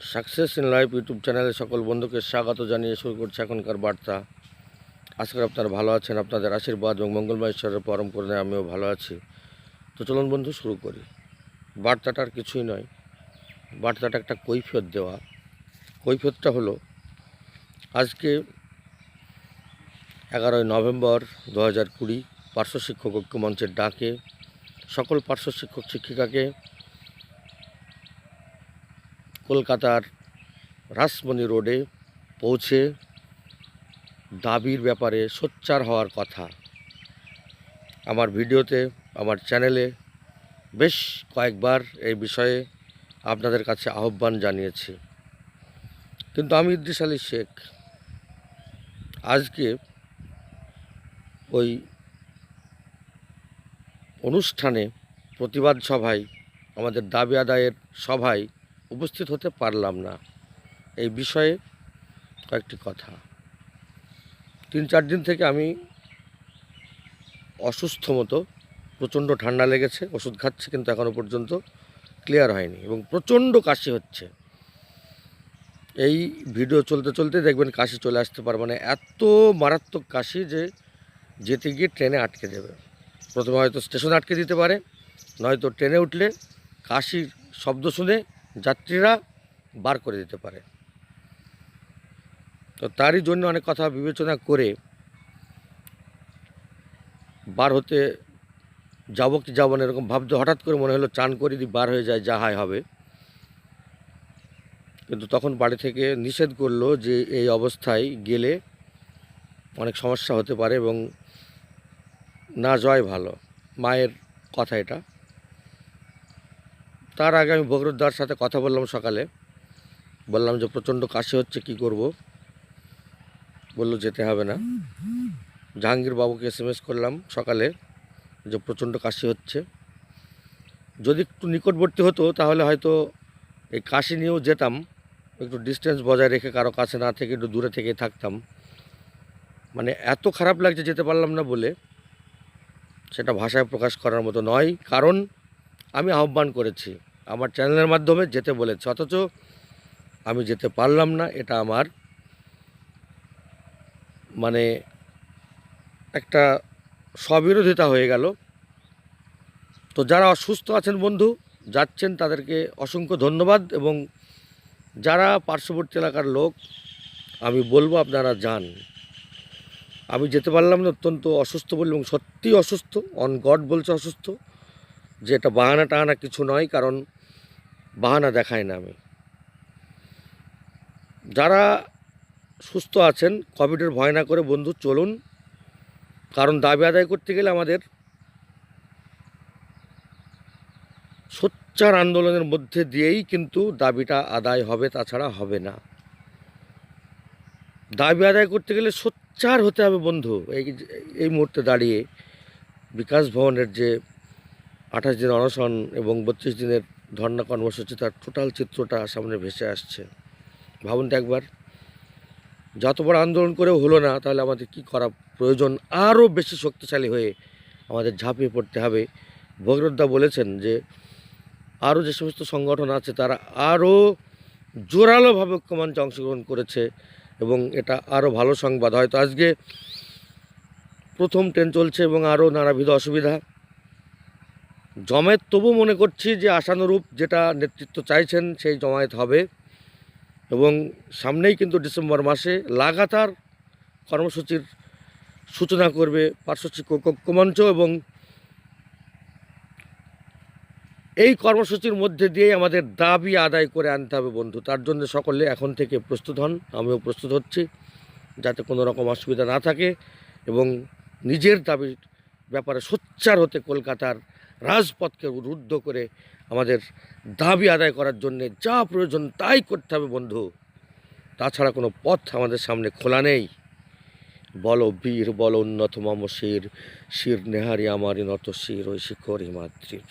Success in life YouTube চ্যানেলে সকল বন্ধুকে স্বাগত জানিয়ে শুরু করছে এখনকার বার্তা। আশা করি আপনারা ভালো আছেন, আপনাদের আশীর্বাদ এবং মঙ্গলময় ঈশ্বরের পরম করে আমিও ভালো আছি। তো চলুন বন্ধু, শুরু করি। বার্তাটা আর কিছুই নয়। বার্তাটা একটা কৈফিয়ত দেওয়া। কৈফিয়তটা হলো, আজকে এগারোই নভেম্বর দু হাজার কুড়ি পার্শ্ব শিক্ষক ঐক্য মঞ্চের ডাকে, সকল পার্শ্ব শিক্ষক শিক্ষিকাকে কলকাতার রাসমণি রোডে পৌঁছে দাবির ব্যাপারে সোচ্চার হওয়ার কথা। আমার ভিডিওতে, আমার চ্যানেলে বেশ কয়েকবার এই বিষয়ে আপনাদের কাছে আহ্বান জানিয়েছি। কিন্তু আমি ইদ্রিস আলী শেখ, আজকে ওই অনুষ্ঠানে প্রতিবাদ সভায়, আমাদের দাবি আদায়ের সভায় উপস্থিত হতে পারলাম না। এই বিষয়ে কয়েকটি কথা। তিন চার দিন থেকে আমি অসুস্থ মতো, প্রচণ্ড ঠান্ডা লেগেছে, ওষুধ খাচ্ছি কিন্তু এখনও পর্যন্ত ক্লিয়ার হয়নি এবং প্রচণ্ড কাশি হচ্ছে। এই ভিডিও চলতে চলতে দেখবেন কাশি চলে আসতে পারে মানে এত মারাত্মক কাশি যে যেতে গিয়ে ট্রেনে আটকে দেবে। প্রথমে হয়তো স্টেশনে আটকে দিতে পারে, নয়তো ট্রেনে উঠলে কাশির শব্দ শুনে যাত্রীরা বার করে দিতে পারে। তো তারই জন্য অনেক কথা বিবেচনা করে বার হতে যাব কি যাব না এরকম ভাবতে হঠাৎ করে মনে হলো চান করে যদি বার হয়ে যায় যা হয় হবে। কিন্তু তখন বাড়ি থেকে নিষেধ করল যে এই অবস্থায় গেলে অনেক সমস্যা হতে পারে এবং না যাওয়াই ভালো। মায়ের কথা এটা। তার আগে আমি বগরুদ্দার সাথে কথা বললাম সকালে। বললাম যে, প্রচণ্ড কাশি হচ্ছে, কি করব? বলল, যেতে হবে না। জাহাঙ্গীর বাবুকে এস এম এস করলাম সকালে যে, প্রচণ্ড কাশি হচ্ছে। যদি একটু নিকটবর্তী হতো, তাহলে হয়তো এই কাশি নিয়েও যেতাম, একটু ডিস্টেন্স বজায় রেখে কারও কাছে না থেকে একটু দূরে থেকে থাকতাম। মানে এত খারাপ লাগছে, যেতে পারলাম না বলে। সেটা ভাষায় প্রকাশ করার মতো নয়। কারণ আমি আহ্বান করেছি। আমার চ্যানেলের মাধ্যমে যেতে বলেছি। অথচ আমি যেতে পারলাম না। এটা আমার মানে একটা স্ববিরোধিতা হয়ে গেল। তো যারা অসুস্থ আছেন বন্ধু, যাচ্ছেন তাদেরকে অসংখ্য ধন্যবাদ এবং যারা পার্শ্ববর্তী এলাকার লোক, আমি বলব আপনারা যান। আমি যেতে পারলাম না, অত্যন্ত অসুস্থ বলে এবং সত্যি অসুস্থ অন গড বলছে অসুস্থ। যে এটা বাহানা টাহানা কিছু নয়, কারণ বাহানা দেখায় না আমি। যারা সুস্থ আছেন কোভিডের ভয় না করে বন্ধু, চলুন। কারণ দাবি আদায় করতে গেলে আমাদের সোচ্চার আন্দোলনের মধ্যে দিয়েই কিন্তু দাবিটা আদায় হবে, তাছাড়া হবে না। দাবি আদায় করতে গেলে সোচ্চার হতে হবে বন্ধু। এই এই মুহূর্তে দাঁড়িয়ে বিকাশ ভবনের যে আঠাশ দিন অনশন এবং বত্রিশ দিনের ধর্ণা কর্মসূচি, তার টোটাল চিত্রটা সামনে ভেসে আসছে। ভাবুন তো একবার, যত বড় আন্দোলন করেও হলো না, তাহলে আমাদের কি করা প্রয়োজন? আরও বেশি শক্তিশালী হয়ে আমাদের ঝাঁপিয়ে পড়তে হবে। ভগরদ্দা বলেছেন যে, আরও যে সমস্ত সংগঠন আছে, তারা আরও জোরালোভাবে ঐক্যমঞ্চে অংশগ্রহণ করেছে এবং এটা আরও ভালো সংবাদ। হয়তো আজকে প্রথম ট্রেন চলছে এবং আরও নানাবিধ অসুবিধা জমায়েত তবু মনে করছি যে আশানুরূপ যেটা নেতৃত্ব চাইছেন সেই জমায়েত হবে এবং সামনেই কিন্তু ডিসেম্বর মাসে লাগাতার কর্মসূচির সূচনা করবে পার্শ্ব শিক্ষক ঐক্যমঞ্চ এবং এই কর্মসূচির মধ্যে দিয়ে আমাদের দাবি আদায় করে আনতে হবে বন্ধু। তার জন্য সকলে এখন থেকে প্রস্তুত হন, আমিও প্রস্তুত হচ্ছি যাতে কোনো রকম অসুবিধা না থাকে এবং নিজের দাবির ব্যাপারে সোচ্চার হতে কলকাতার রাজপথকে রুদ্ধ করে আমাদের দাবি আদায় করার জন্যে যা প্রয়োজন তাই করতে হবে, বন্ধু। তাছাড়া কোনো পথ আমাদের সামনে খোলা নেই। বলো বীর, বলো উন্নত মম শির শির নেহারি আমারই নত শির, ওই শিখর হিমাদ্রির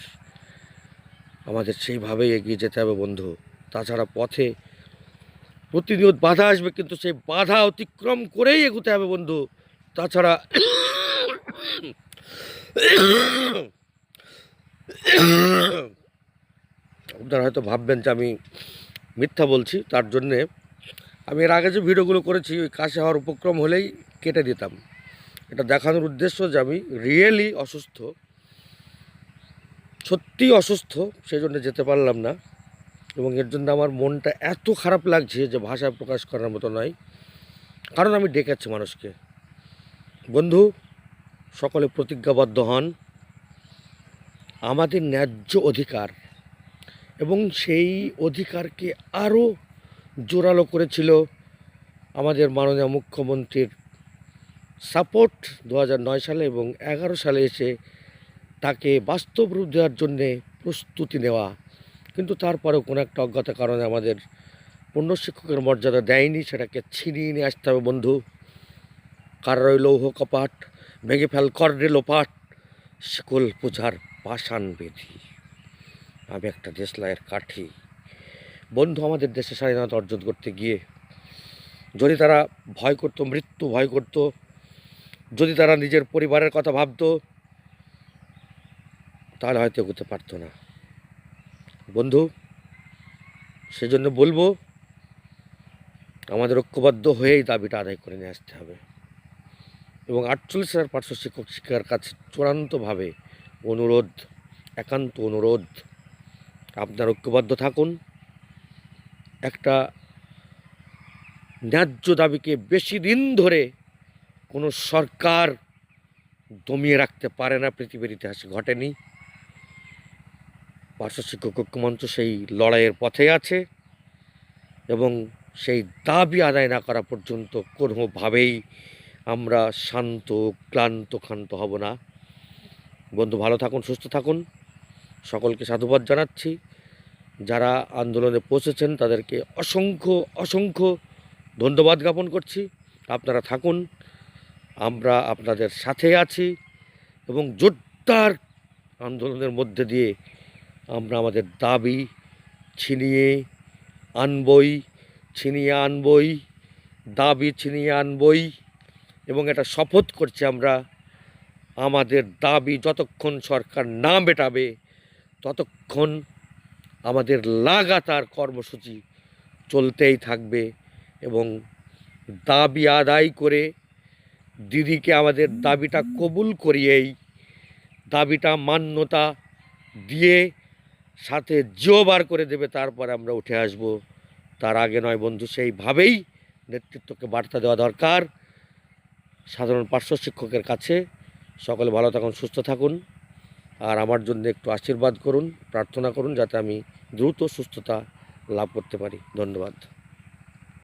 আমাদের সেইভাবেই এগিয়ে যেতে হবে, বন্ধু। তাছাড়া পথে প্রতিনিয়ত বাধা আসবে, কিন্তু সেই বাধা অতিক্রম করেই এগোতে হবে, বন্ধু। তাছাড়া আপনারা হয়তো ভাববেন যে আমি মিথ্যা বলছি, তার জন্যে আমি এর আগে যে ভিডিওগুলো করেছি, ওই কাশি হওয়ার উপক্রম হলেই কেটে দিতাম। এটা দেখানোর উদ্দেশ্য যে আমি রিয়েলি অসুস্থ সত্যি অসুস্থ সেই জন্য যেতে পারলাম না। এবং এর জন্য আমার মনটা এত খারাপ লাগছে যে ভাষায় প্রকাশ করার মতো নয়। কারণ আমি ডেকেছি মানুষকে। বন্ধু, সকলে প্রতিজ্ঞাবদ্ধ হন। আমাদের ন্যায্য অধিকার এবং সেই অধিকারকে আরও জোরালো করেছিল আমাদের মাননীয় মুখ্যমন্ত্রীর সাপোর্ট দু সালে এবং এগারো সালে এসে তাকে বাস্তব রূপ দেওয়ার জন্যে প্রস্তুতি নেওয়া। কিন্তু তারপরেও কোনো একটা অজ্ঞাত কারণে আমাদের পূর্ণ শিক্ষকের মর্যাদা দেয়নি, সেটাকে ছিনিয়ে নিয়ে আসতে হবে বন্ধু। কার লৌহ কপাট, ভেঙে ফেল কর্ণে লোপাট, শিকল পূজার পাষাণ বেদি আমি একটা দেশলাইয়ের কাঠি। বন্ধু আমাদের দেশে স্বাধীনতা অর্জন করতে গিয়ে, যদি তারা ভয় করতো, মৃত্যু ভয় করতো, যদি তারা নিজের পরিবারের কথা ভাবতো, তাহলে হয়তো এগোতে পারতো না। বন্ধু, সেজন্য বলব, আমাদের ঐক্যবদ্ধ হয়েই দাবিটা আদায় করে নিয়ে আসতে হবে। এবং আটচল্লিশ হাজার পাঁচশো শিক্ষক শিক্ষিকার কাছে চূড়ান্তভাবে অনুরোধ, একান্ত অনুরোধ, আপনার ঐক্যবদ্ধ থাকুন। একটা ন্যায্য দাবিকে বেশি দিন ধরে কোনো সরকার দমিয়ে রাখতে পারে না, পৃথিবীর ইতিহাসে ঘটেনি। পার্শ্ব শিক্ষক ঐক্যমঞ্চ সেই লড়াইয়ের পথে আছে এবং সেই দাবি আদায় না করা পর্যন্ত কোনোভাবেই আমরা শান্ত, ক্লান্ত, ক্ষান্ত হব না। বন্ধু ভালো থাকুন, সুস্থ থাকুন। সকলকে সাধুবাদ জানাচ্ছি। যারা আন্দোলনে পৌঁছেছেন, তাদেরকে অসংখ্য অসংখ্য ধন্যবাদ জ্ঞাপন করছি। আপনারা থাকুন, আমরা আপনাদের সাথে আছি এবং জোরদার আন্দোলনের মধ্যে দিয়ে আমরা আমাদের দাবি ছিনিয়ে আনবই ছিনিয়ে আনবই, দাবি ছিনিয়ে আনবই এবং এটা শপথ করছি আমরা আমাদের দাবি যতক্ষণ সরকার না মেটাবে, ততক্ষণ আমাদের লাগাতার কর্মসূচি চলতেই থাকবে এবং দাবি আদায় করে দিদিকে আমাদের দাবিটা কবুল করিয়েই, দাবিটা মান্যতা দিয়ে সাথে জিও বার করে দেবে, তারপর আমরা উঠে আসব। তার আগে নয় বন্ধু, সেইভাবেই নেতৃত্বকে বার্তা দেওয়া দরকার। সাধারণ পার্শ্ব শিক্ষকের কাছে সকলে ভালো থাকুন, সুস্থ থাকুন। আর আমার জন্য একটু আশীর্বাদ করুন, প্রার্থনা করুন, যাতে আমি দ্রুত সুস্থতা লাভ করতে পারি। ধন্যবাদ।